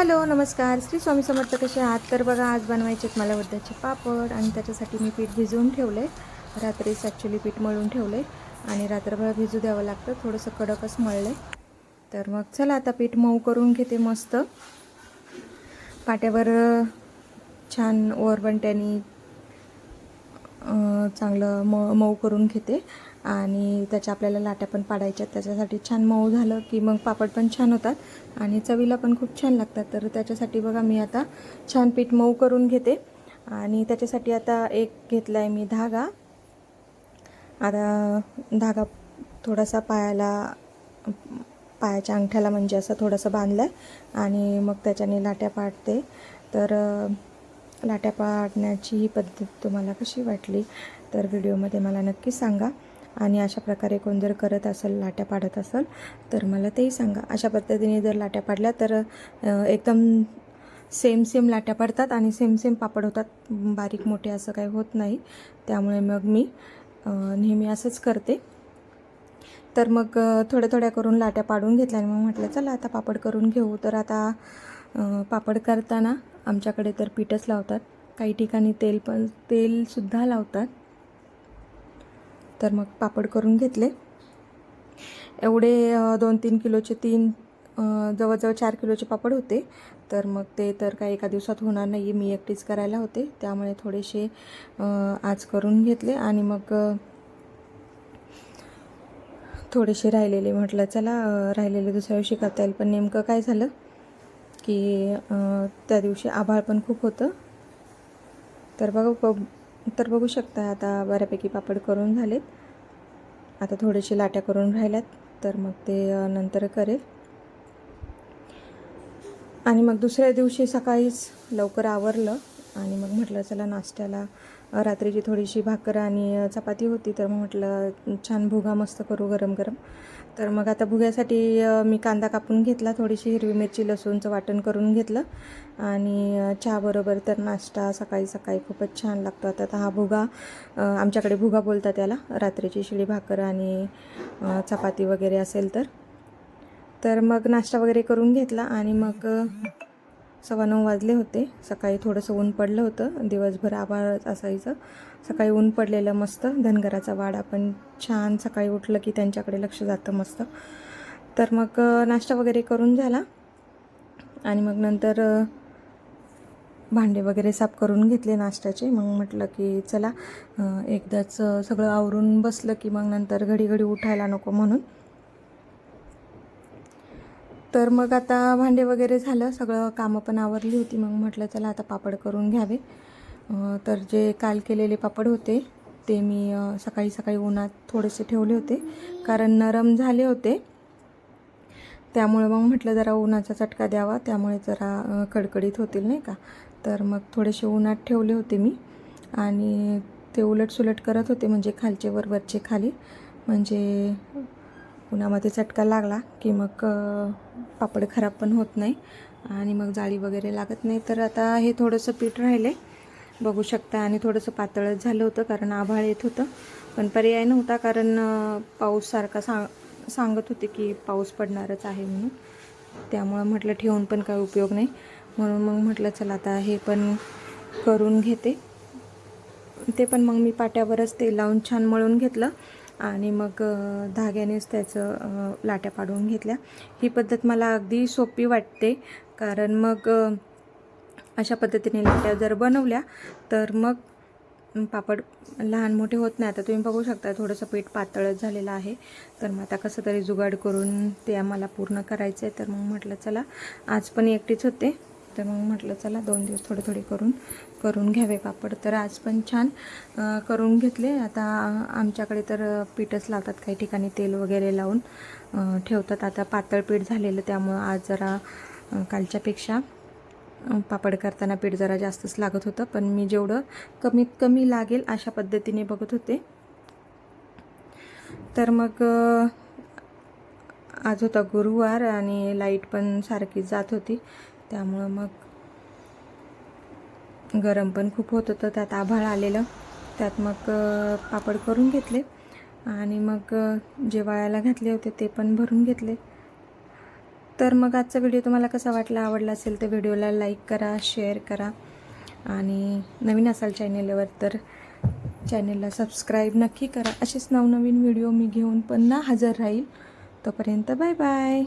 Hello नमस्कार. श्री स्वामी समर्थ कसे आहात? तर बघा आज बनवायचे आहेत मला उद्याचे पापड आणि त्याच्यासाठी मी पीठ भिजवून ठेवलं आहे रात्रीच ॲक्च्युली पीठ मळून ठेवलं आहे आणि रात्रभर भिजू द्यावं लागतं. थोडंसं कडकच मळलं तर मग चला आता पीठ मऊ करून घेते मस्त. पाट्यावर छान ओरबंट्यानी चांगलं म मऊ करून घेते. आणि त्याच्या आपल्याला लाट्या पण पाडायच्या त्याच्यासाठी छान मऊ झालं की मग पापड पण छान होतात. आणि चवीला पण खूप छान लागतात. तर त्याच्यासाठी बघा मी आता छान पीठ मऊ करून घेते. आणि त्याच्यासाठी आता एक घेतला आहे मी धागा. आता धागा थोडासा पायाला पायाच्या अंगठ्याला म्हणजे असं थोडंसं बांधलं आहे आणि मग त्याच्याने लाट्या पाडते. तर लाट्या पाडण्याची ही पद्धत तुम्हाला कशी वाटली? तर व्हिडिओमध्ये मला नक्की सांगा. आणि अशा प्रकारे कोण जर करत असेल लाट्या पाडत असेल तर मला तेही सांगा. अशा पद्धतीने जर लाट्या पाडल्या तर एकदम सेम सेम लाट्या पडतात आणि सेम सेम पापड होतात. बारीक मोठे असं काही होत नाही. त्यामुळे मग मी नेहमी असंच करते. तर मग थोड्या थोड्या करून लाट्या पाडून घेतल्या आणि मग म्हटलं चला आता पापड करून घेऊ. तर आता पापड करताना आमच्याकडे तर पीठच लावतात. काही ठिकाणी तेल पण तेलसुद्धा लावतात. तर मग पापड करून घेतले. एवढे दोन तीन किलोचे तीन जवळजवळ चार किलोचे पापड होते. तर मग ते तर काही एका दिवसात होणार नाही मी एकटीच करायला होते. त्यामुळे थोडेसे आज करून घेतले आणि मग थोडेसे राहिलेले म्हटलं चला राहिलेले दुसऱ्या दिवशी करता येईल. पण नेमकं काय झालं की त्या दिवशी आभाळ पण खूप होतं. तर बघा तर बघू शकता आता बऱ्यापैकी पापड करून झालेत. आता थोडेसे लाट्या करून राहिल्यात तर मग ते नंतर करेल. आणि मग दुसऱ्या दिवशी सकाळीच लवकर आवरलं आणि मग म्हटलं चला नाश्त्याला रात्रीची थोडीशी भाकर आणि चपाती होती तर मग म्हटलं छान भुगा मस्त करू गरम गरम. तर मग आता भुग्यासाठी मी कांदा कापून घेतला थोडीशी हिरवी मिरची लसूणचं वाटण करून घेतलं. आणि चहाबरोबर तर नाश्ता सकाळी सकाळी खूपच छान लागतो. आता तर हा भुगा आमच्याकडे भुगा बोलतात त्याला रात्रीची शिळी भाकर आणि चपाती वगैरे असेल तर. तर मग नाश्ता वगैरे करून घेतला आणि मग सव्वा नऊ वाजले होते. सकाळी थोडंसं ऊन पडलं होतं. दिवसभर आभाळच असायचं. सकाळी ऊन पडलेलं मस्त. धनगराचा वाडा पण छान सकाळी उठलं की त्यांच्याकडे लक्ष जातं मस्त. तर मग नाश्ता वगैरे करून झाला. आणि मग नंतर भांडे वगैरे साफ करून घेतले नाश्त्याचे. मग म्हटलं की चला एकदाच सगळं आवरून बसलं की मग नंतर घडी घडी उठायला नको म्हणून. तर मग आता भांडे वगैरे झालं सगळं कामं पण आवरली होती मग म्हटलं चला आता पापड करून घ्यावे. तर जे काल केलेले पापड होते ते मी सकाळी सकाळी उन्हात थोडेसे ठेवले होते कारण नरम झाले होते. त्यामुळे मग म्हटलं जरा उन्हाचा चटका द्यावा त्यामुळे जरा कडकडीत होतील नाही का. तर मग थोडेसे उन्हात ठेवले होते मी आणि ते उलट सुलट करत होते म्हणजे खालचे वर वरचे खाली. म्हणजे उन्हामध्ये चटका लागला की मग पापड खराब पण होत नाही आणि मग जाळी वगैरे लागत नाही. तर आता हे थोडंसं पीठ राहिले. बघू शकता आणि थोडंसं पातळच झालं होतं कारण आभाळ येत होतं. पण पर्याय नव्हता कारण पाऊस सारखा सांग सांगत होते की पाऊस पडणारच आहे म्हणून. त्यामुळं म्हटलं ठेवून पण काही उपयोग नाही. म्हणून मग म्हटलं चला आता हे पण करून घेते. ते पण मग मी पाट्यावरच ते लावून छान मळून घेतलं. आणि मग धाग्यानेच त्याचं लाट्या पाडून घेतल्या. ही पद्धत मला अगदी सोपी वाटते. कारण मग अशा पद्धतीने लाट्या जर बनवल्या तर मग पापड लहान मोठे होत नाही. आता तुम्ही बघू शकता थोडंसं पीठ पातळच झालेलं आहे. तर मग आता कसं तरी जुगाड करून ते आम्हाला पूर्ण करायचं आहे तर मग म्हटलं चला आज पण एकटीच होते. तर मग म्हटलं चला दोन दिवस थोडे थोडे करून करून घ्यावे पापड. तर आज पण छान करून घेतले. आता आमच्याकडे तर पीठच लावतात काही ठिकाणी तेल वगैरे लावून ठेवतात. आता पातळ पीठ झालेलं त्यामुळं आज जरा कालच्यापेक्षा पापड करताना पीठ जरा जास्तच लागत होतं. पण मी जेवढं कमीत कमी लागेल अशा पद्धतीने बघत होते. तर मग आज होता गुरुवार आणि लाइट पण सारखी जात होती. त्यामुळं मग गरम पण खूप होत होतं. त्यात आभाळ आलेलं. त्यात मग पापड करून घेतले आणि मग जे वाळायला घातले होते ते पण भरून घेतले. तर मग आजचा व्हिडिओ तुम्हाला कसा वाटला आवडला असेल तर व्हिडिओला लाईक करा शेअर करा. आणि नवीन असाल चॅनेलवर तर चॅनेलला सबस्क्राईब नक्की करा. असेच नवनवीन व्हिडिओ मी घेऊन पुन्हा हजर राहील. तोपर्यंत बाय बाय.